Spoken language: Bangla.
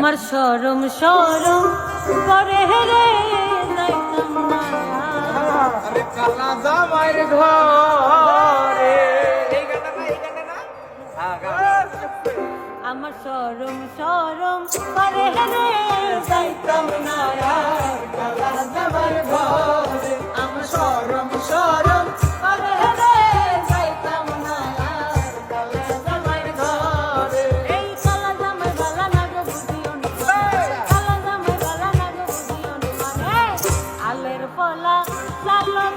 আমার সরম সরম করে হেরে কালা জামাইর ঘরে। হ্যাঁ আমার সরম সরম করে রে fola la